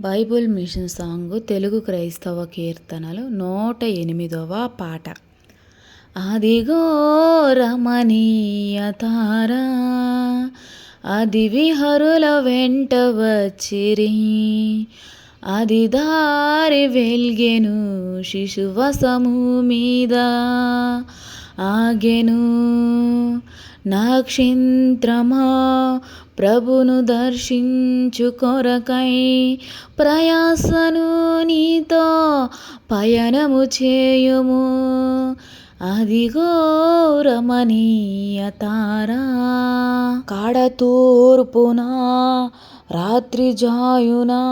Bible machine song Telugu క్రైస్తవ కీర్తనలు నూట ఎనిమిదవ పాట. అదిగో రమణీయ తారా అది విహరుల వెంట వచ్చిరి. అది దారి వెల్గెను శిశువసము మీద ఆగెను. నక్షత్రమా ప్రభును దర్శించు కొరకై ప్రయాసను నీతో పయనము చేయుము. అదిగో రమణీయ తారా కాడతూర్పున రాత్రి జాయునా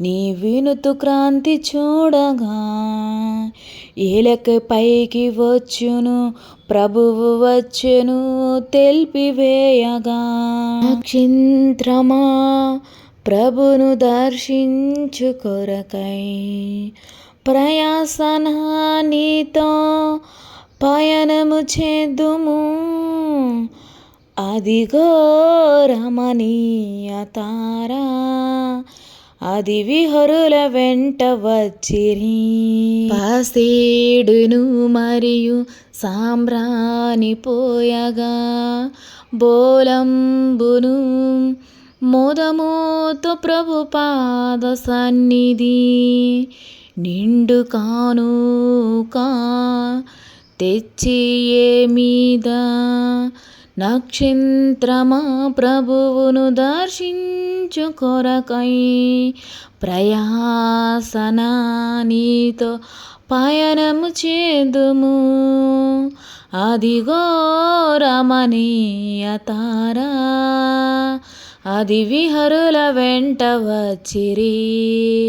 నీ వినుతు క్రాంతి చూడగా ఏలక పైకి వచ్చును ప్రభువు వచ్చును తెలిపివేయగా నక్షత్రమా ప్రభును దర్శించు కొరకై. ప్రయాసనానితో పయనము చేద్దుము అదిగో రమణీయ తారా. అది విహరుల వెంట వచ్చిరి. పసేడును మరియు సాంబ్రాని పోయగా బోలంబును మోదమోతో ప్రభు పాద సన్నిధి నిండు కానుకా తెచ్చి మీద నక్షత్రమా ప్రభువును దర్శించు కొరకై ప్రయాసన నీతో పయనము చేదుము. అదిగో రమణీయ తారా అది విహరుల వెంట వచ్చిరి.